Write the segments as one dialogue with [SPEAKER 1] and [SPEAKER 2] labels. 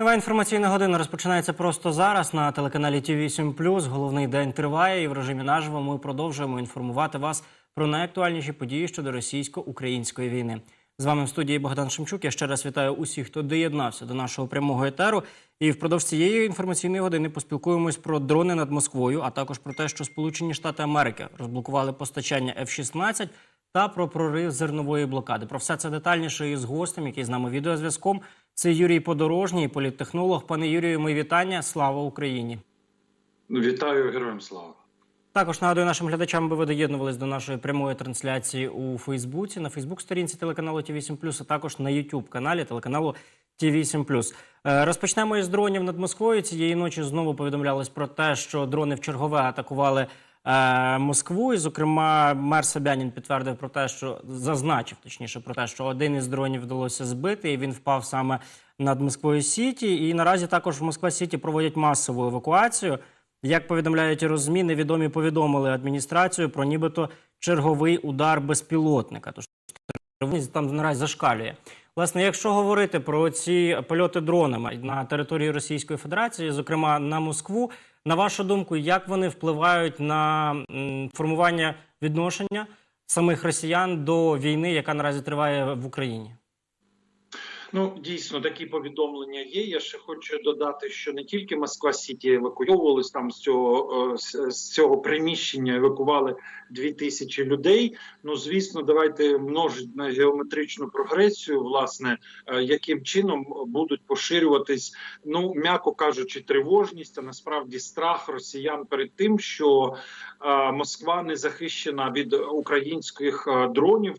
[SPEAKER 1] Нова інформаційна година розпочинається просто зараз на телеканалі ТІВІ 7 Головний день триває, і в режимі наживо ми продовжуємо інформувати вас про найактуальніші події щодо російсько-української війни. З вами в студії Богдан Шемчук. Я ще раз вітаю усіх, хто доєднався до нашого прямого етеру. І впродовж цієї інформаційної години поспілкуємось про дрони над Москвою, а також про те, що Сполучені Штати Америки розблокували постачання F-16 та про прорив зернової блокади. Про все це детальніше із гостем, який з нами відеозв'язком. Це Юрій Подорожній, політтехнолог. Пане Юрію, мої вітання. Слава Україні!
[SPEAKER 2] Вітаю героям слава.
[SPEAKER 1] Також нагадую нашим глядачам, аби ви доєднувались до нашої прямої трансляції у Фейсбуці, на Фейсбук-сторінці телеканалу ті 8 а також на youtube каналі телеканалу ті 8 Е, Розпочнемо із дронів над Москвою. Цієї ночі знову повідомлялось про те, що дрони в чергове атакували Москву. І, зокрема, мер Собянін підтвердив про те, що зазначив точніше про те, що один із дронів вдалося збити, і він впав саме над Москвою Сіті. І наразі також в Москва Сіті проводять масову евакуацію. Як повідомляють розмі, невідомі повідомили адміністрацію про нібито черговий удар безпілотника. Тож там наразі зашкалює. Власне, якщо говорити про ці польоти дронами на території Російської Федерації, зокрема на Москву, на вашу думку, як вони впливають на формування відношення самих росіян до війни, яка наразі триває в Україні?
[SPEAKER 2] Ну дійсно такі повідомлення є. Я ще хочу додати, що не тільки Москва Сіті евакуйовувались там з цього е, з цього приміщення. Евакували дві тисячі людей. Ну звісно, давайте множити на геометричну прогресію, власне, е, яким чином будуть поширюватись, ну м'яко кажучи, тривожність, а насправді страх росіян перед тим, що е, Москва не захищена від українських дронів.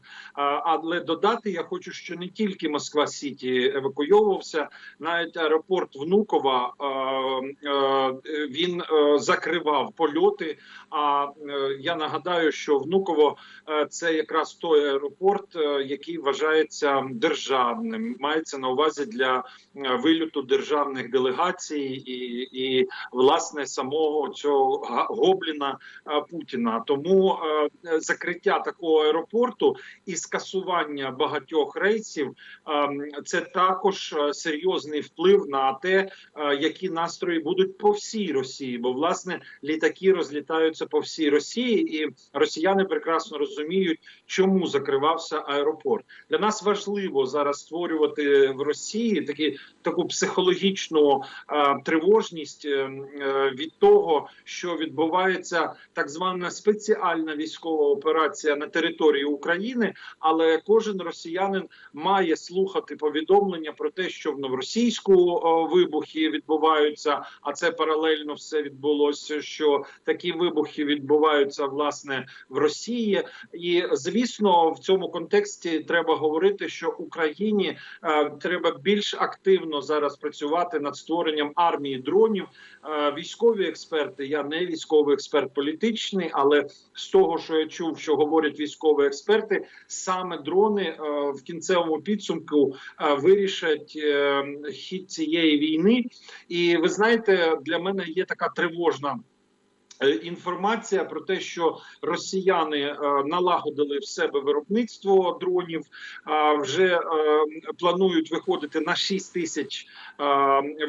[SPEAKER 2] Але додати я хочу, що не тільки Москва Сіті евакуйовувався, навіть аеропорт Внукова е, е, він е, закривав польоти. А я нагадаю, що Внуково це якраз той аеропорт, який вважається державним, мається на увазі для вильоту державних делегацій і, і власне самого цього гобліна Путіна. Тому закриття такого аеропорту і скасування багатьох рейсів ем, це також е, серйозний вплив на те, е, які настрої будуть по всій Росії, бо власне літаки розлітаються по всій Росії, і росіяни прекрасно розуміють, чому закривався аеропорт. Для нас важливо зараз створювати в Росії такі таку психологічну е, тривожність е, е, від того, що відбувається так звана спеціальна військова операція на території України, але кожен росіянин має слухати повідомлення про те, що в новоросійську вибухи відбуваються, а це паралельно все відбулося. Що такі вибухи відбуваються власне в Росії, і звісно, в цьому контексті треба говорити, що Україні е, треба більш активно зараз працювати над створенням армії дронів. Е, військові експерти, я не військовий експерт політичний, але з того, що я чув, що говорять військові експерти, саме дрони е, в кінцевому підсумку вирішать е, хід цієї війни. І ви знаєте, для мене є така тривожна. Е, Інформація про те, що росіяни е, налагодили в себе виробництво дронів, вже е, планують виходити на 6 тисяч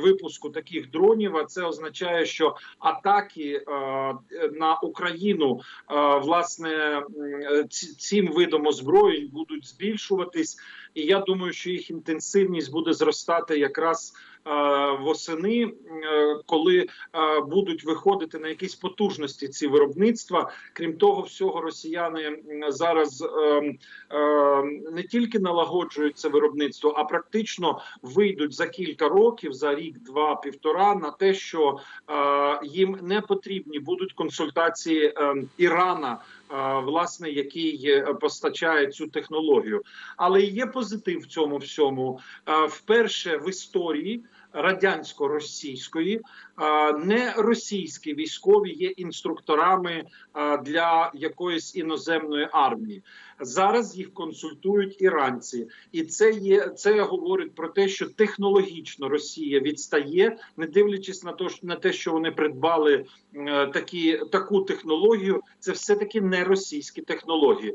[SPEAKER 2] випуску таких дронів. А це означає, що атаки на Україну власне цим видом озброєнь будуть збільшуватись, і я думаю, що їх інтенсивність буде зростати якраз восени, е, коли е, будуть виходити на якісь потужності ці виробництва. Крім того, всього росіяни зараз е, е, не тільки налагоджують це виробництво, а практично вийдуть за кілька років, за рік, два, півтора, на те, що е, їм не потрібні будуть консультації е, Ірана. е, Власне, який е, постачає цю технологію, але є позитив в цьому всьому. Е, Вперше в історії радянсько-російської не російські військові є інструкторами для якоїсь іноземної армії. Зараз їх консультують іранці, і це є це говорить про те, що технологічно Росія відстає, не дивлячись на то, на те, що вони придбали такі таку технологію. Це все таки не російські технології.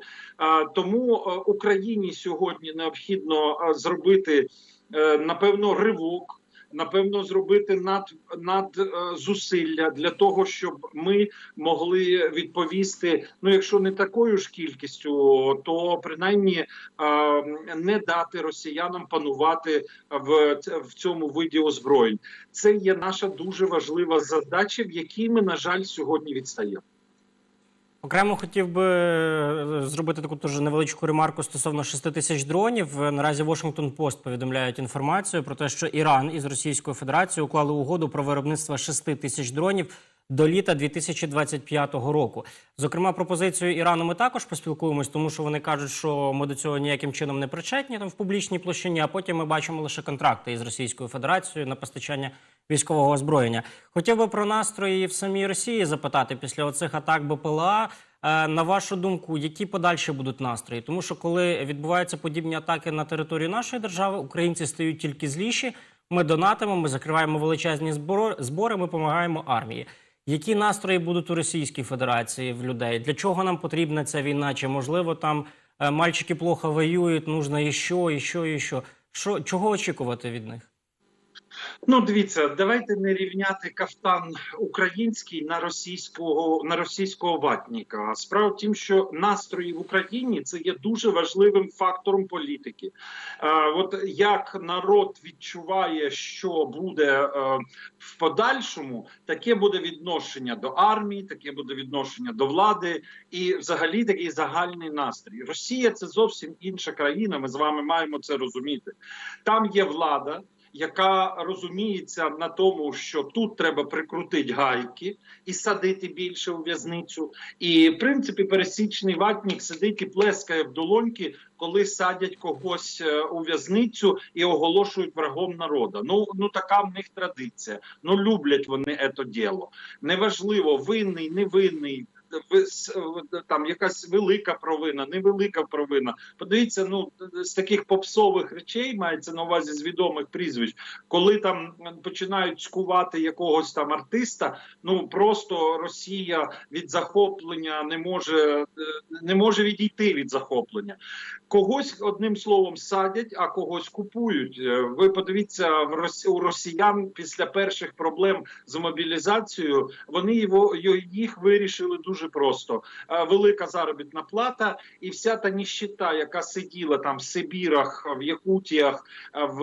[SPEAKER 2] Тому Україні сьогодні необхідно зробити е, напевно ривок. Напевно зробити над, над е, зусилля для того, щоб ми могли відповісти. Ну, якщо не такою ж кількістю, то принаймні не дати росіянам панувати в, в цьому виді озброєнь. Це є наша дуже важлива задача, в якій ми, на жаль, сьогодні відстаємо.
[SPEAKER 1] Окремо хотів би е, зробити таку теж невеличку ремарку стосовно 6 тисяч дронів. Е, Наразі Washington Post повідомляють інформацію про те, що Іран із Російською Федерацією уклали угоду про виробництво 6 тисяч дронів до літа 2025 року. Зокрема, пропозицією Ірану ми також поспілкуємось, тому що вони кажуть, що ми до цього ніяким чином не причетні там в публічній площині. А потім ми бачимо лише контракти із Російською Федерацією на постачання військового озброєння. Хотів би про настрої в самій Росії запитати після оцих атак БПЛА. Е, На вашу думку, які подальші будуть настрої? Тому що коли відбуваються подібні атаки на територію нашої держави, українці стають тільки зліші. Ми донатимо, ми закриваємо величезні збори, ми допомагаємо армії. Які настрої будуть у Російській Федерації в людей? Для чого нам потрібна ця війна? Чи можливо там е, мальчики плохо воюють, нужно і що, і що, і? Що чого очікувати від них?
[SPEAKER 2] Ну, дивіться, давайте не рівняти кафтан український на російського на російського ватніка. Справа в тім, що настрої в Україні це є дуже важливим фактором політики. Е, от як народ відчуває, що буде е, в подальшому, таке буде відношення до армії, таке буде відношення до влади, і взагалі такий загальний настрій. Росія це зовсім інша країна. Ми з вами маємо це розуміти. Там є влада яка розуміється на тому, що тут треба прикрутити гайки і садити більше у в'язницю. І в принципі, пересічний ватнік сидить і плескає в долоньки, коли садять когось е, у в'язницю і оголошують врагом народу. Ну ну така в них традиція. Ну люблять вони це діло. Неважливо, винний, невинний. Там якась велика провина, невелика провина. Подивіться, ну з таких попсових речей мається на увазі з відомих прізвищ, коли там починають скувати якогось там артиста. Ну просто Росія від захоплення не може е, не може відійти від захоплення. Когось одним словом садять, а когось купують. Е, Ви подивіться в у росіян після перших проблем з мобілізацією. Вони його їх вирішили дуже просто: Е, велика заробітна плата, і вся та ніщита, яка сиділа там в Сибірах, в Якутіях, е, в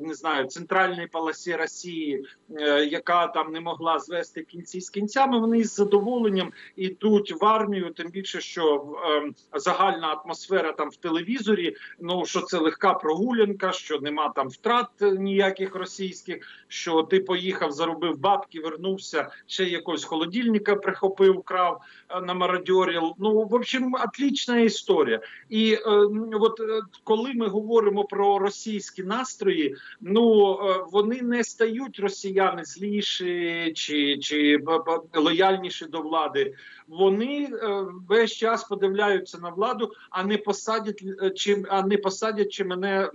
[SPEAKER 2] не знаю, центральній полосі Росії, е, яка там не могла звести кінці з кінцями. Вони з задоволенням йдуть в армію, тим більше, що е, загальна атмосфера там в телевізорі. Ну що це легка прогулянка, що нема там втрат ніяких російських. Що ти поїхав, заробив бабки, вернувся, ще якогось холодильника прихопив, крав е, на мародьорів. Ну в общем, отлічна історія. І е, от е, коли ми говоримо про російські настрої, ну е, вони не стають росіяни зліші чи, чи лояльніші до влади. Вони е, весь час подивляються на владу, а не посадять е, чи а не посадять чи мене.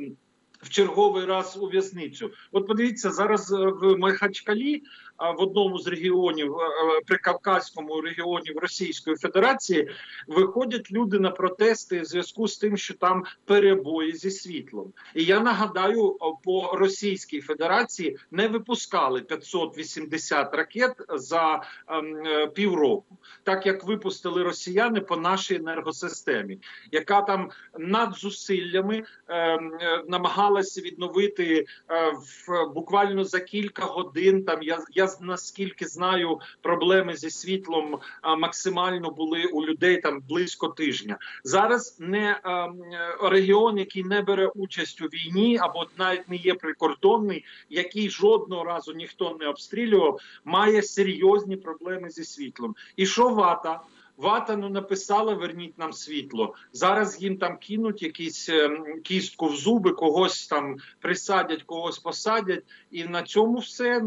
[SPEAKER 2] В черговий раз у в'язницю. От подивіться зараз е, в Махачкалі, в одному з регіонів е, е, прикавказькому регіоні Російської Федерації, виходять люди на протести в зв'язку з тим, що там перебої зі світлом. І я нагадаю, по Російській Федерації не випускали 580 ракет за ем, е, півроку, так як випустили росіяни по нашій енергосистемі, яка там над зусиллями ем, намагалася відновити в буквально за кілька годин. Там я наскільки знаю, проблеми зі світлом максимально були у людей там близько тижня. Зараз не регіон, який не бере участь у війні, або навіть не є прикордонний, який жодного разу ніхто не обстрілював, має серйозні проблеми зі світлом. І що вата? Вата ну написала, верніть нам світло. Зараз їм там кинуть якісь ем, кістку в зуби, когось там присадять, когось посадять, і на цьому все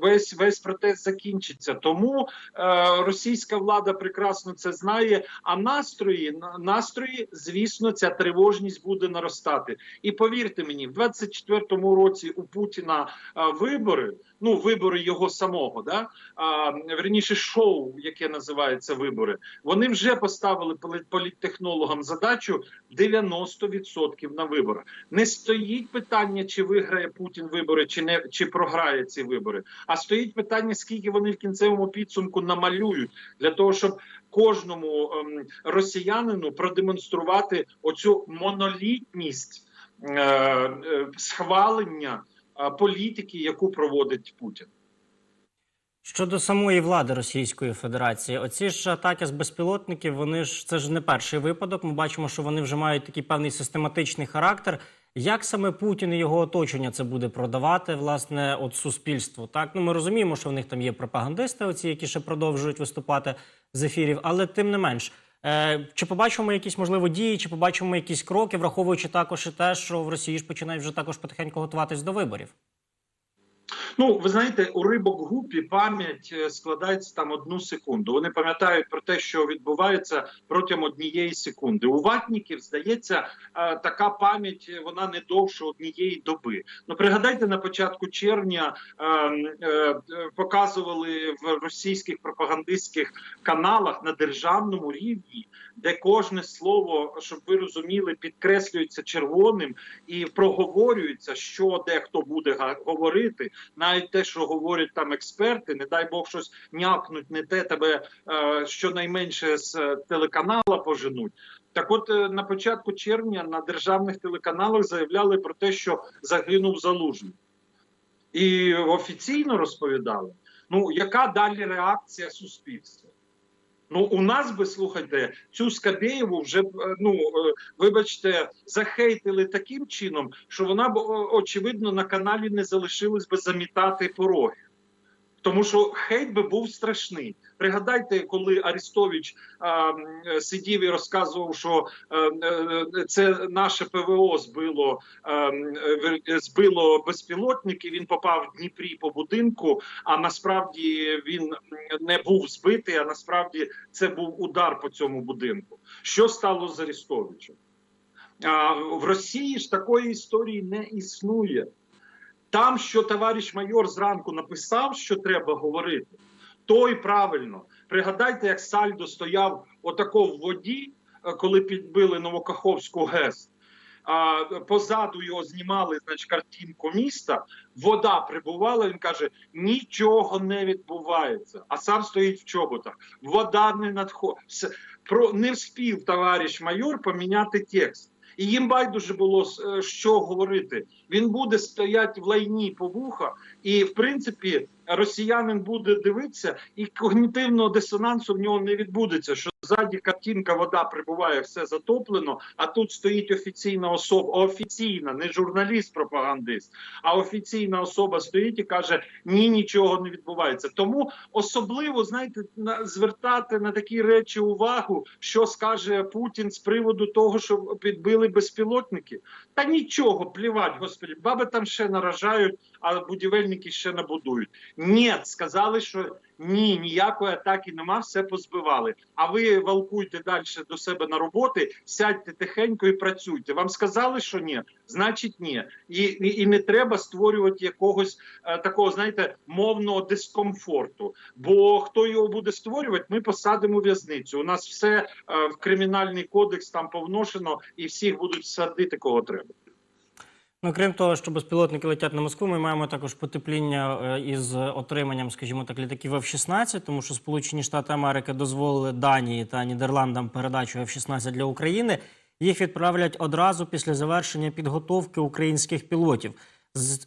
[SPEAKER 2] весь весь протест закінчиться. Тому е, російська влада прекрасно це знає. А настрої на- настрої, звісно, ця тривожність буде наростати. І повірте мені, в 24-му році у Путіна е, вибори. Ну, вибори його самого, да а, верніше шоу, яке називається вибори. Вони вже поставили полі- політтехнологам задачу 90% на виборах. Не стоїть питання, чи виграє Путін вибори, чи не чи програє ці вибори. А стоїть питання, скільки вони в кінцевому підсумку намалюють для того, щоб кожному ем, росіянину продемонструвати оцю монолітність е, е, схвалення е, політики, яку проводить Путін.
[SPEAKER 1] Щодо самої влади Російської Федерації, оці ж атаки з безпілотників, вони ж це ж не перший випадок. Ми бачимо, що вони вже мають такий певний систематичний характер. Як саме Путін і його оточення це буде продавати, власне, от суспільству? Так, ну ми розуміємо, що в них там є пропагандисти, оці, які ще продовжують виступати з ефірів, але тим не менш. Е, чи побачимо якісь можливо дії, чи побачимо якісь кроки, враховуючи також і те, що в Росії ж починають вже також потихеньку готуватись до виборів?
[SPEAKER 2] Ну, ви знаєте, у рибок групі пам'ять е, складається там одну секунду. Вони пам'ятають про те, що відбувається протягом однієї секунди. У ватників здається, е, така пам'ять е, вона не довше однієї доби. Ну пригадайте на початку червня е, е, е, показували в російських пропагандистських каналах на державному рівні, де кожне слово, щоб ви розуміли, підкреслюється червоним і проговорюється, що де хто буде говорити навіть те, що говорять там експерти, не дай Бог щось някнуть, не те тебе е, щонайменше з е, телеканала поженуть. Так, от е, на початку червня на державних телеканалах заявляли про те, що загинув залужний, і офіційно розповідали. Ну яка далі реакція суспільства? Ну, у нас би слухайте, цю Скабєєву вже е, ну е, вибачте, захейтили таким чином, що вона б очевидно на каналі не залишилась би замітати пороги. Тому що хейт би був страшний. Пригадайте, коли Арестович а, е, сидів і розказував, що е, е, це наше ПВО збило, е, збило безпілотники. Він попав в Дніпрі по будинку. А насправді він не був збитий. А насправді це був удар по цьому будинку. Що стало з Арестовичем? А, в Росії ж такої історії не існує. Там, що товариш майор зранку написав, що треба говорити, то і правильно. Пригадайте, як Сальдо стояв отако в воді, е, коли підбили Новокаховську ГЕС. Позаду його знімали значить, картинку міста. Вода прибувала. Він каже: нічого не відбувається. А сам стоїть в чоботах. Вода не надходить. Про не вспів товариш майор поміняти текст. І їм байдуже було е, що говорити. Він буде стояти в лайні по вуха, і в принципі росіянин буде дивитися, і когнітивного дисонансу в нього не відбудеться. Що ззаді картинка, вода прибуває, все затоплено. А тут стоїть офіційна особа, офіційна, не журналіст-пропагандист, а офіційна особа стоїть і каже: ні, нічого не відбувається. Тому особливо знаєте, на звертати на такі речі увагу, що скаже Путін з приводу того, що підбили безпілотники. Та нічого, плівать, господи, баби там ще наражають, а будівельники ще набудують. Ні, сказали, що ні, ніякої атаки нема, все позбивали. А ви валкуйте далі до себе на роботи, сядьте тихенько і працюйте. Вам сказали, що ні, значить ні. І, і, і не треба створювати якогось е, такого, знаєте, мовного дискомфорту. Бо хто його буде створювати, ми посадимо в'язницю. У нас все е, в кримінальний кодекс там повношено, і всіх будуть садити, кого треба.
[SPEAKER 1] Ну, крім того, що безпілотники летять на Москву, ми маємо також потепління е, із отриманням, скажімо так, літаків F-16, тому що Сполучені Штати Америки дозволили Данії та Нідерландам передачу F-16 для України. Їх відправлять одразу після завершення підготовки українських пілотів.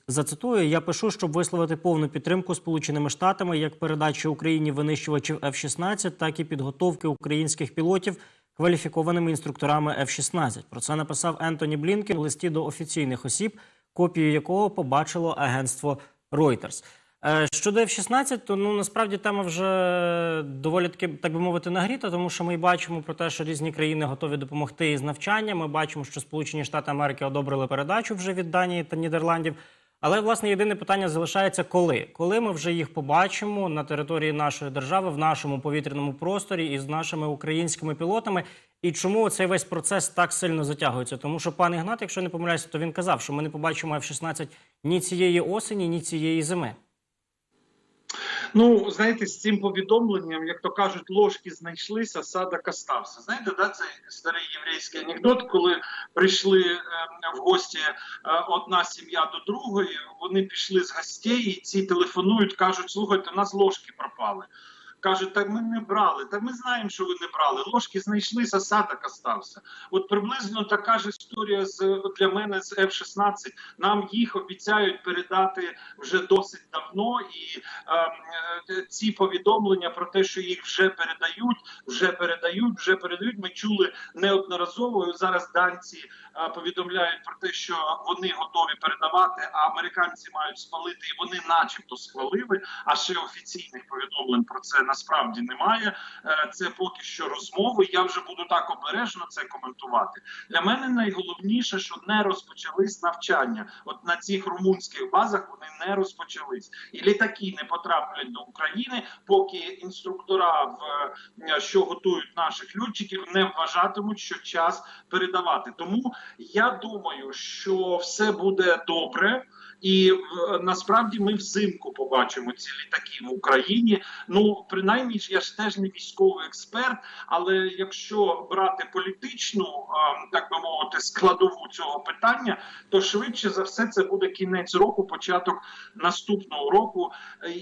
[SPEAKER 1] Зацитую, я пишу, щоб висловити повну підтримку Сполученими Штатами як передачі Україні винищувачів F-16, так і підготовки українських пілотів кваліфікованими інструкторами F-16. Про це написав Ентоні Блінкен в листі до офіційних осіб, копію якого побачило агентство Reuters. Е, Щодо F-16, то ну насправді тема вже доволі таки, так би мовити, нагріта, тому що ми бачимо про те, що різні країни готові допомогти із навчанням. Ми бачимо, що Сполучені Штати Америки одобрили передачу вже від Данії та Нідерландів. Але власне єдине питання залишається коли? Коли ми вже їх побачимо на території нашої держави, в нашому повітряному просторі із нашими українськими пілотами. І чому цей весь процес так сильно затягується? Тому що пан Ігнат, якщо не помиляюся, то він казав, що ми не побачимо F-16 ні цієї осені, ні цієї зими.
[SPEAKER 2] Ну, знаєте, з цим повідомленням, як то кажуть, ложки знайшлися, садок остався. Знаєте, да, цей старий єврейський анекдот, коли прийшли е, в гості е, одна сім'я до другої, вони пішли з гостей, і ці телефонують, кажуть: слухайте, у нас ложки пропали. Кажуть, так ми не брали. Та ми знаємо, що ви не брали. Ложки знайшлися, садок остався. От приблизно така ж історія з для мене з F-16. Нам їх обіцяють передати вже досить давно, і е, е, ці повідомлення про те, що їх вже передають, вже передають, вже передають. Ми чули неодноразово. Зараз данці е, повідомляють про те, що вони готові передавати, а американці мають спалити, і вони, начебто, схвалили. А ще офіційних повідомлень про це насправді немає. Е, Це поки що розмови. Я вже буду так обережно це коментувати. Для мене найголовніше, що не розпочались навчання. От на цих румунських базах вони не розпочались, і літаки не потраплять до України, поки інструктора, в е, що готують наших льотчиків, не вважатимуть, що час передавати. Тому я думаю, що все буде добре. І е, насправді ми взимку побачимо ці літаки в Україні. Ну принаймні я ж теж не військовий експерт, але якщо брати політичну, так би мовити, складову цього питання, то швидше за все це буде кінець року, початок наступного року,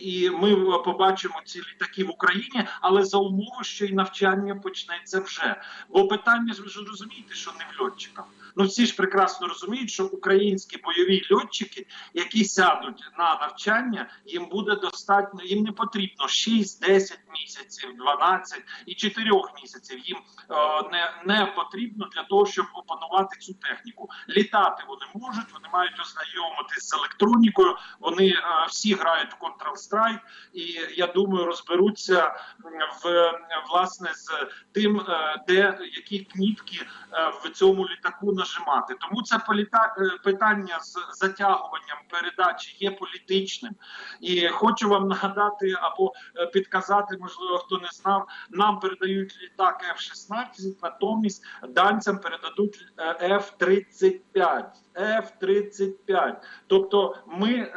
[SPEAKER 2] і ми побачимо ці літаки в Україні, але за умови, що і навчання почнеться вже. Бо питання ж ви ж розумієте, що не в льотчиках. Ну всі ж прекрасно розуміють, що українські бойові льотчики, які сядуть на навчання, їм буде достатньо, їм не потрібно 6, 10 місяців, 12 і 4 місяців. Їм е, не, не потрібно для того, щоб опанувати цю техніку. Літати вони можуть, вони мають ознайомитись з електронікою. Вони е, всі грають в Counter-Strike, і я думаю, розберуться в власне з тим, е, де які кніпки е, в цьому літаку нажимати. Тому це політа... е, питання з затягуванням передачі є політичним. І хочу вам нагадати або е, підказати, можливо, хто не знав, нам передають літак F-16, натомість данцям передадуть е, F-35. F-35. Тобто ми е,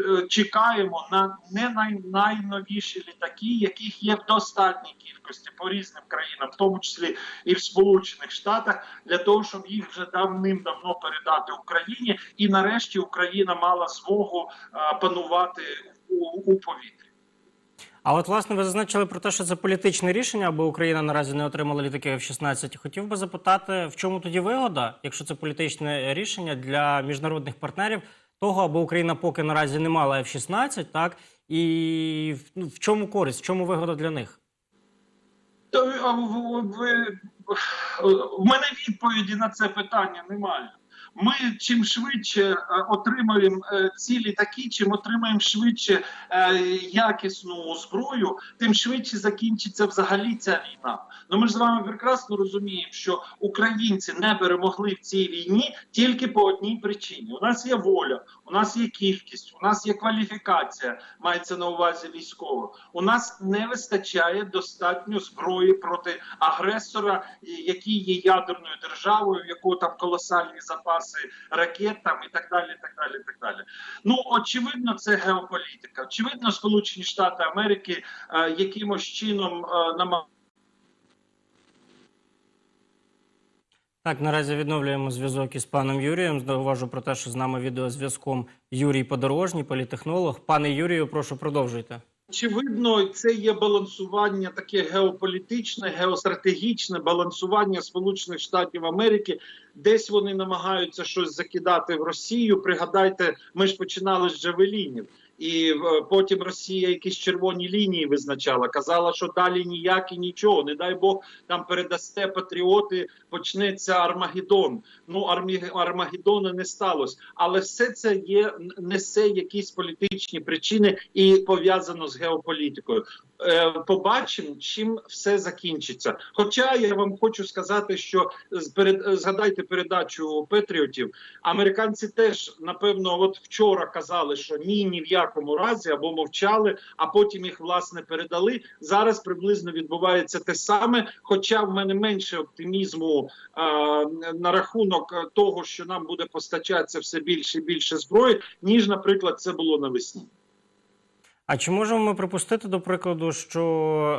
[SPEAKER 2] е, чекаємо на не най, найновіші літаки, яких є в достатній кількості по різним країнам, в тому числі і в Сполучених Штатах, для того, щоб їх вже давним-давно передати Україні, і нарешті Україна мала змогу е, панувати у, у повітрі.
[SPEAKER 1] А от власне ви зазначили про те, що це політичне рішення, аби Україна наразі не отримала літаки F-16. Хотів би запитати, в чому тоді вигода, якщо це політичне рішення для міжнародних партнерів, того, аби Україна поки наразі не мала F-16, так і ну, в чому користь, в чому вигода для них?
[SPEAKER 2] В мене відповіді на це питання немає. Ми чим швидше е, отримаємо е, ці літаки, чим отримаємо швидше е, якісну зброю, тим швидше закінчиться взагалі ця війна. Ну ми ж з вами прекрасно розуміємо, що українці не перемогли в цій війні тільки по одній причині: у нас є воля, у нас є кількість, у нас є кваліфікація, мається на увазі військова. У нас не вистачає достатньо зброї проти агресора, який є ядерною державою, в якого там колосальні запаси ракет там і так далі. Так далі, так далі. Ну очевидно, це геополітика. Очевидно, Сполучені Штати Америки е, якимось чином е, намагаються
[SPEAKER 1] Так, наразі відновлюємо зв'язок із паном Юрієм. Зауважу про те, що з нами відеозв'язком Юрій Подорожній, політехнолог. Пане Юрію, прошу продовжуйте.
[SPEAKER 2] Очевидно, це є балансування таке геополітичне, геостратегічне балансування Сполучених Штатів Америки. Десь вони намагаються щось закидати в Росію. Пригадайте, ми ж починали з Джавелінів. І е, потім Росія якісь червоні лінії визначала, казала, що далі ніяк і нічого. Не дай Бог там передасте патріоти, почнеться Армагеддон. Ну армі Армагеддона не сталося, але все це є несе якісь політичні причини і пов'язано з геополітикою. Е, побачимо, чим все закінчиться. Хоча я вам хочу сказати, що згадайте передачу Петріотів. Американці теж напевно, от вчора казали, що ні, ні в якому разі або мовчали, а потім їх власне передали. Зараз приблизно відбувається те саме. Хоча в мене менше оптимізму е, на рахунок того, що нам буде постачатися все більше і більше зброї, ніж, наприклад, це було навесні.
[SPEAKER 1] А чи можемо ми припустити, до прикладу, що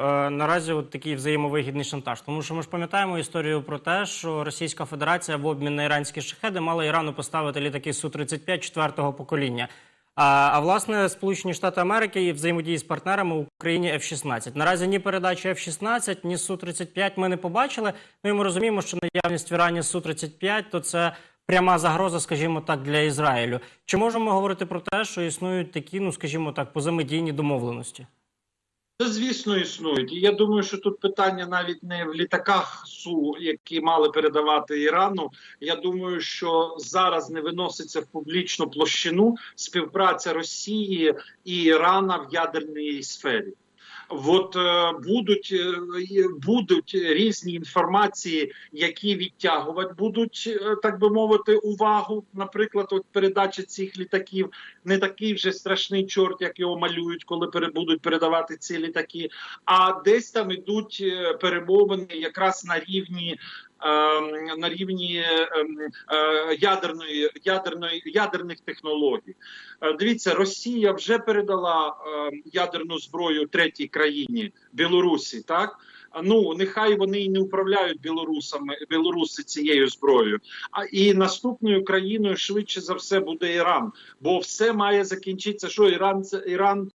[SPEAKER 1] е, наразі от такий взаємовигідний шантаж? Тому що ми ж пам'ятаємо історію про те, що Російська Федерація в обмін на іранські шахеди мала Ірану поставити літаки Су-35 четвертого покоління. А, а власне, Сполучені Штати Америки і взаємодії з партнерами в Україні F-16. Наразі ні передачі F-16, ні Су-35 ми не побачили. Ну і ми розуміємо, що наявність в Ірані Су-35 то це пряма загроза, скажімо так, для Ізраїлю. Чи можемо говорити про те, що існують такі, ну скажімо так, позамедійні домовленості?
[SPEAKER 2] Це, звісно, існують. І я думаю, що тут питання навіть не в літаках СУ, які мали передавати Ірану. Я думаю, що зараз не виноситься в публічну площину співпраця Росії і Ірана в ядерній сфері. От е, будуть, е, будуть різні інформації, які відтягувати будуть, е, так би мовити, увагу. Наприклад, от передача цих літаків не такий вже страшний чорт, як його малюють, коли будуть передавати ці літаки. А десь там ідуть перемовини якраз на рівні. Ем, На рівні ем, е, ядерної ядерної ядерних технологій, Е, дивіться, Росія вже передала ем, ядерну зброю третій країні Білорусі. Так ну нехай вони і не управляють білорусами білоруси цією зброєю. А і наступною країною швидше за все буде Іран, бо все має закінчитися. Що Іран це Іран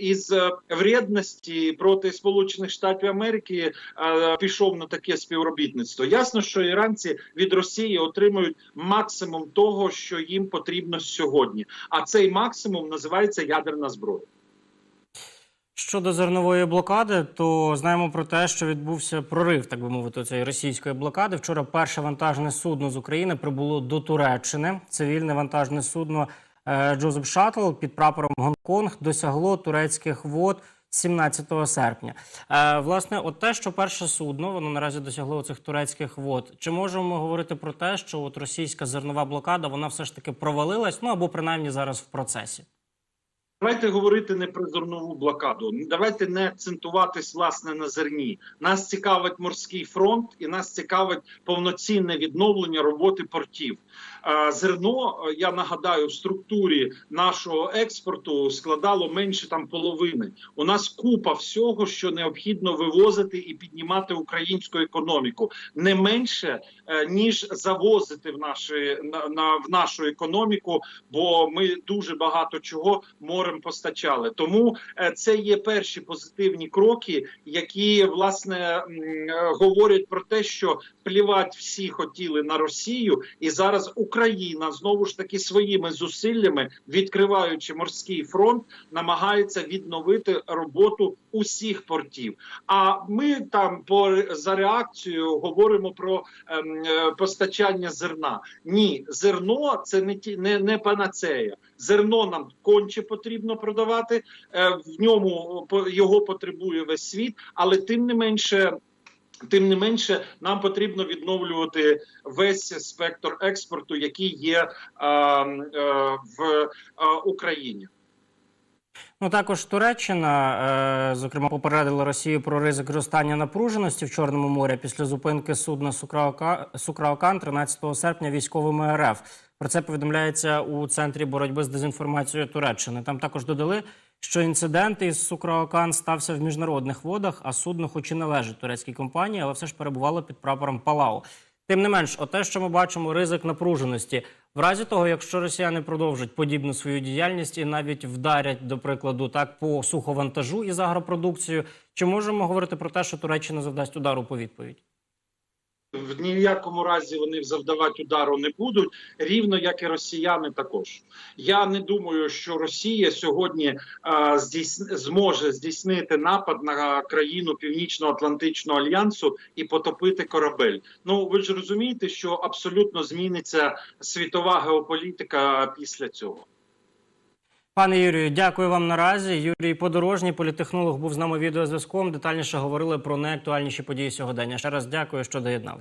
[SPEAKER 2] із е, вредності проти Сполучених Штатів Америки е, пішов на таке співробітництво. Ясно, що іранці від Росії отримують максимум того, що їм потрібно сьогодні. А цей максимум називається ядерна зброя.
[SPEAKER 1] Щодо зернової блокади, то знаємо про те, що відбувся прорив, так би мовити, цієї російської блокади. Вчора перше вантажне судно з України прибуло до Туреччини. Цивільне вантажне судно е, Джозеф Шаттл під прапором Гонконг досягло турецьких вод 17 серпня. Е, власне, от те, що перше судно воно наразі досягло цих турецьких вод. Чи можемо ми говорити про те, що от російська зернова блокада вона все ж таки провалилась? Ну або принаймні зараз в процесі?
[SPEAKER 2] Давайте говорити не про зернову блокаду. Давайте не акцентуватись власне на зерні. Нас цікавить морський фронт, і нас цікавить повноцінне відновлення роботи портів. Зерно, е, я нагадаю, в структурі нашого експорту складало менше там половини. У нас купа всього, що необхідно вивозити і піднімати українську економіку, не менше е, ніж завозити в наші на, на в нашу економіку, бо ми дуже багато чого морем постачали. Тому е, це є перші позитивні кроки, які власне говорять про те, що плівать всі хотіли на Росію, і зараз Україна знову ж таки своїми зусиллями, відкриваючи морський фронт, намагається відновити роботу усіх портів. А ми там по за реакцією говоримо про ем, е, постачання зерна. Ні, зерно це не ті не, не панацея. Зерно нам конче потрібно продавати. Е, в ньому його потребує весь світ, але тим не менше. Тим не менше, нам потрібно відновлювати весь спектр експорту, який є е, е, в е, Україні.
[SPEAKER 1] Ну також Туреччина, е, зокрема, попередила Росію про ризик зростання напруженості в Чорному морі після зупинки судна Сукраока Сукраокан 13 серпня військовими РФ. Про це повідомляється у центрі боротьби з дезінформацією Туреччини. Там також додали, що інцидент із Сукраокан стався в міжнародних водах, а судно, хоч і належить турецькій компанії, але все ж перебувало під прапором Палау. Тим не менш, оте, що ми бачимо, ризик напруженості. В разі того, якщо росіяни продовжать подібну свою діяльність і навіть вдарять, до прикладу, так по суховантажу із агропродукцією, чи можемо говорити про те, що Туреччина завдасть удару по відповідь?
[SPEAKER 2] В ніякому разі вони завдавати удару не будуть, рівно як і росіяни. Також я не думаю, що Росія сьогодні а, здійс... зможе здійснити напад на країну Північно-Атлантичного альянсу і потопити корабель. Ну ви ж розумієте, що абсолютно зміниться світова геополітика після цього.
[SPEAKER 1] Пане Юрію, дякую вам наразі. Юрій Подорожній, політехнолог, був з нами відеозв'язком. Детальніше говорили про найактуальніші події сьогодення. Ще раз дякую, що доєдналися.